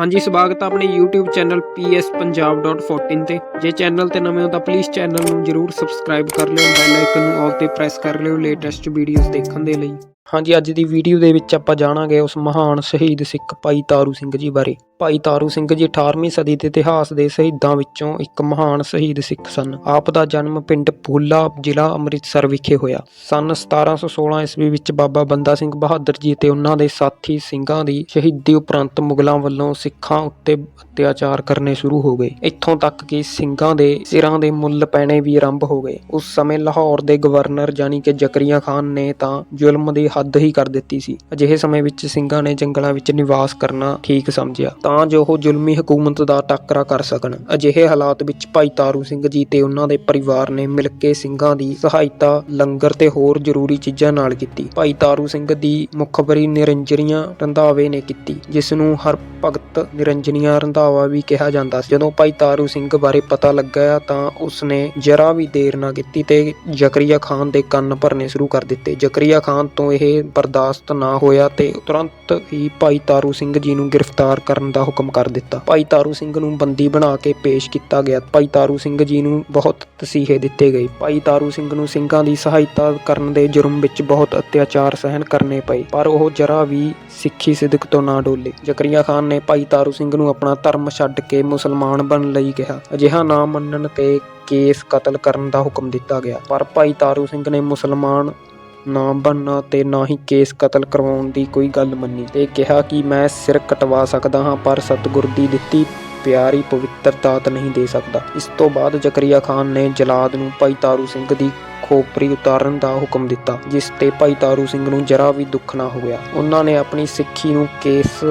ਹਾਂਜੀ, ਸਵਾਗਤ ਹੈ ਆਪਣੇ YouTube ਚੈਨਲ pspunjab.14 ਤੇ। ਜੇ ਚੈਨਲ ਤੇ ਨਵੇਂ ਹੋ ਤਾਂ ਪਲੀਜ਼ ਚੈਨਲ ਨੂੰ ਜਰੂਰ ਸਬਸਕ੍ਰਾਈਬ ਕਰ ਲਿਓ ਬੈਲ ਆਈਕਨ ਨੂੰ ਆਲ ਤੇ ਪ੍ਰੈਸ ਕਰ ਲਿਓ ਲੇਟੈਸਟ ਵੀਡੀਓਜ਼ ਦੇਖਣ ਦੇ ਲਈ। ਹਾਂਜੀ, ਅੱਜ ਦੀ ਵੀਡੀਓ ਦੇ ਵਿੱਚ ਆਪਾਂ ਜਾਣਾਂਗੇ ਉਸ ਮਹਾਨ ਸ਼ਹੀਦ ਸਿੱਖ ਭਾਈ ਤਾਰੂ ਸਿੰਘ ਜੀ ਬਾਰੇ। ਭਾਈ ਤਾਰੂ ਸਿੰਘ ਜੀ 18ਵੀਂ ਸਦੀ ਦੇ ਇਤਿਹਾਸ ਦੇ ਸ਼ਹੀਦਾਂ ਵਿੱਚੋਂ ਇੱਕ ਮਹਾਨ ਸ਼ਹੀਦ ਸਿੱਖ ਸਨ। ਆਪ ਦਾ ਜਨਮ ਪਿੰਡ ਪੂਲਾ ਜ਼ਿਲ੍ਹਾ ਅੰਮ੍ਰਿਤਸਰ ਵਿਖੇ ਹੋਇਆ। ਸਨ 1716 ਈਸਵੀ ਵਿੱਚ ਬਾਬਾ ਬੰਦਾ ਸਿੰਘ ਬਹਾਦਰ ਜੀ ਤੇ ਉਹਨਾਂ ਦੇ ਸਾਥੀ ਸਿੰਘਾਂ ਦੀ ਸ਼ਹੀਦੀ ਉਪਰੰਤ ਮੁਗਲਾਂ ਵੱਲੋਂ ਸਿੱਖਾਂ ਉੱਤੇ ਅਤਿਆਚਾਰ ਕਰਨੇ ਸ਼ੁਰੂ ਹੋ ਗਏ। ਇੱਥੋਂ ਤੱਕ ਕਿ ਸਿੰਘਾਂ ਦੇ ਸਿਰਾਂ ਦੇ ਮੁੱਲ ਪੈਣੇ ਵੀ ਆਰੰਭ ਹੋ ਗਏ। ਉਸ ਸਮੇਂ ਲਾਹੌਰ ਦੇ ਗਵਰਨਰ ਜਾਨੀ ਕਿ ਜ਼ਕਰੀਆ ਖਾਨ ਨੇ ਤਾਂ ਜ਼ੁਲਮ ਦੀ ਹੱਦ ਹੀ ਕਰ ਦਿੱਤੀ ਸੀ। ਅਜਿਹੇ ਸਮੇਂ ਵਿੱਚ ਸਿੰਘਾਂ ਨੇ ਜੰਗਲਾਂ ਵਿੱਚ ਨਿਵਾਸ ਕਰਨਾ ਠੀਕ ਸਮਝਿਆ। ਤਾਂ ਜੋ ਉਹ ਜ਼ੁਲਮੀ ਹਕੂਮਤ ਦਾ ਟਾਕਰਾ ਕਰ ਸਕਣ। ਅਜਿਹੇ ਹਾਲਾਤ ਵਿੱਚ ਭਾਈ ਤਾਰੂ ਸਿੰਘ ਜੀ ਤੇ ਉਹਨਾਂ ਦੇ ਪਰਿਵਾਰ ਨੇ ਮਿਲ ਕੇ ਸਿੰਘਾਂ ਦੀ ਸਹਾਇਤਾ, ਲੰਗਰ ਤੇ ਹੋਰ ਜ਼ਰੂਰੀ ਚੀਜ਼ਾਂ ਨਾਲ ਕੀਤੀ। ਭਾਈ ਤਾਰੂ ਸਿੰਘ ਦੀ ਮੁਖਬਰੀ ਨਿਰੰਜਨੀਆਂ ਰੰਧਾਵੇ ਨੇ ਕੀਤੀ, ਜਿਸ ਨੂੰ ਹਰ ਭਗਤ ਨਿਰੰਜਨੀਆਂ ਰੰਧਾਵਾ ਵੀ ਕਿਹਾ ਜਾਂਦਾ ਸੀ। ਜਦੋਂ ਭਾਈ ਤਾਰੂ ਸਿੰਘ ਬਾਰੇ ਪਤਾ ਲੱਗਾ ਤਾਂ ਉਸਨੇ ਜਰਾ ਵੀ ਦੇਰ ਨਾ ਕੀਤੀ ਤੇ ਜ਼ਕਰੀਆ ਖਾਨ ਦੇ ਕੰਨ ਭਰਨੇ ਸ਼ੁਰੂ ਕਰ ਦਿੱਤੇ। ਜ਼ਕਰੀਆ ਖਾਨ ਤੋਂ ਇਹ ਬਰਦਾਸ਼ਤ ਨਾ ਹੋਇਆ ਤੇ ਤੁਰੰਤ ਹੀ ਭਾਈ ਤਾਰੂ ਸਿੰਘ ਜੀ ਨੂੰ ਗ੍ਰਿਫਤਾਰ ਕਰਨ ਦਾ ਹੁਕਮ ਕਰ ਦਿੱਤਾ। ਭਾਈ ਤਾਰੂ ਸਿੰਘ ਨੂੰ ਬੰਦੀ ਬਣਾ ਕੇ ਪੇਸ਼ ਕੀਤਾ ਗਿਆ। ਭਾਈ ਤਾਰੂ ਸਿੰਘ ਜੀ ਨੂੰ ਬਹੁਤ ਤਸੀਹੇ ਦਿੱਤੇ ਗਏ। ਭਾਈ ਤਾਰੂ ਸਿੰਘ ਨੂੰ ਸਿੰਘਾਂ ਦੀ ਸਹਾਇਤਾ ਕਰਨ ਦੇ ਜੁਰਮ ਵਿੱਚ ਬਹੁਤ ਅਤਿਆਚਾਰ ਸਹਿਨ ਕਰਨੇ ਪਏ, ਪਰ ਉਹ ਜਰਾ ਵੀ ਸਿੱਖੀ ਸਿਦਕ ਤੋਂ ਨਾ ਡੋਲੇ। ਜ਼ਕਰੀਆ ਖਾਨ ਨੇ ਭਾਈ ਤਾਰੂ ਸਿੰਘ ਨੂੰ ਆਪਣਾ ਧਰਮ ਛੱਡ ਕੇ ਮੁਸਲਮਾਨ ਬਣਨ ਲਈ ਕਿਹਾ। ਅਜਿਹਾ ਨਾ ਮੰਨਣ ਤੇ ਕੇਸ ਕਤਲ ਕਰਨ ਦਾ ਹੁਕਮ ਦਿੱਤਾ ਗਿਆ। ਪਰ ਭਾਈ ਤਾਰੂ ਸਿੰਘ ਨੇ ਮੁਸਲਮਾਨ ਨਾ ਬਣਨਾ ਤੇ ਨਾ ਹੀ ਕੇਸ ਕਤਲ ਕਰਵਾਉਣ ਦੀ ਕੋਈ ਗੱਲ ਮੰਨੀ। ਤੇ ਕਿਹਾ ਕਿ ਮੈਂ ਸਿਰ ਕਟਵਾ ਸਕਦਾ ਹਾਂ, ਪਰ ਸਤਿਗੁਰ ਦੀ ਦਿੱਤੀ ਪਿਆਰੀ ਪਵਿੱਤਰ ਦਾਤ ਨਹੀਂ ਦੇ ਸਕਦਾ। ਇਸ ਤੋਂ ਬਾਅਦ ਜ਼ਕਰੀਆ ਖਾਨ ਨੇ ਜਲਾਦ ਨੂੰ ਭਾਈ ਤਾਰੂ ਸਿੰਘ ਦੀ ਖੋਪਰੀ ਉਤਾਰਨ ਦਾ ਹੁਕਮ ਦਿੱਤਾ, ਜਿਸ ਤੇ ਭਾਈ ਤਾਰੂ ਸਿੰਘ ਨੂੰ ਜਰਾ ਵੀ ਦੁੱਖ ਨਾ ਹੋਇਆ। ਉਹਨਾਂ ਨੇ ਆਪਣੀ ਸਿੱਖੀ ਨੂੰ ਕੇਸ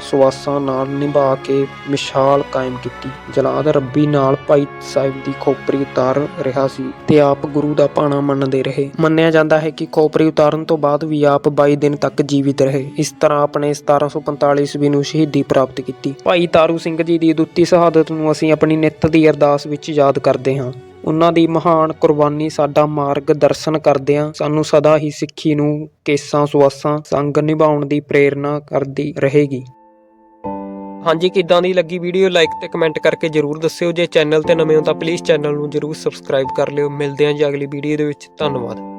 ਸੁਆਸਾਂ ਨਾਲ ਨਿਭਾ ਕੇ ਮਿਸਾਲ ਕਾਇਮ ਕੀਤੀ। ਜਲਾਦ ਰੱਬੀ ਨਾਲ ਭਾਈ ਸਾਹਿਬ ਦੀ ਖੋਪਰੀ ਉਤਾਰ ਰਿਹਾ ਸੀ ਤੇ ਆਪ ਗੁਰੂ ਦਾ ਭਾਣਾ ਮੰਨਦੇ ਰਹੇ। ਮੰਨਿਆ ਜਾਂਦਾ ਹੈ ਕਿ ਖੋਪਰੀ ਉਤਾਰਨ ਤੋਂ ਬਾਅਦ ਵੀ ਆਪ 22 ਦਿਨ ਤੱਕ ਜੀਵਿਤ ਰਹੇ। ਇਸ ਤਰ੍ਹਾਂ ਆਪਣੇ 1745 ਈਸਵੀ ਨੂੰ ਸ਼ਹੀਦੀ ਪ੍ਰਾਪਤ ਕੀਤੀ। ਭਾਈ ਤਾਰੂ ਸਿੰਘ ਜੀ ਦੀ ਦੁੱਤੀ ਸ਼ਹਾਦਤ ਨੂੰ ਅਸੀਂ ਆਪਣੀ ਨਿੱਤ ਦੀ ਅਰਦਾਸ ਵਿੱਚ ਯਾਦ ਕਰਦੇ ਹਾਂ। ਉਹਨਾਂ ਦੀ ਮਹਾਨ ਕੁਰਬਾਨੀ ਸਾਡਾ ਮਾਰਗ ਦਰਸ਼ਨ ਕਰਦਿਆਂ ਸਾਨੂੰ ਸਦਾ ਹੀ ਸਿੱਖੀ ਨੂੰ ਕੇਸਾਂ, ਸੁਆਸਾਂ, ਸੰਗ ਨਿਭਾਉਣ ਦੀ ਪ੍ਰੇਰਣਾ ਕਰਦੀ ਰਹੇਗੀ। ਹਾਂਜੀ ਕਿੱਦਾਂ ਦੀ ਲੱਗੀ ਵੀਡੀਓ ਲਾਈਕ ਤੇ ਕਮੈਂਟ ਕਰਕੇ ਜਰੂਰ ਦੱਸਿਓ। ਜੇ ਚੈਨਲ ਤੇ ਨਵੇਂ ਹੋ ਤਾਂ ਪਲੀਜ਼ ਚੈਨਲ ਨੂੰ ਜਰੂਰ ਸਬਸਕ੍ਰਾਈਬ ਕਰ ਲਿਓ। ਮਿਲਦੇ ਹਾਂ ਜੀ ਅਗਲੀ ਵੀਡੀਓ ਦੇ ਵਿੱਚ। ਧੰਨਵਾਦ।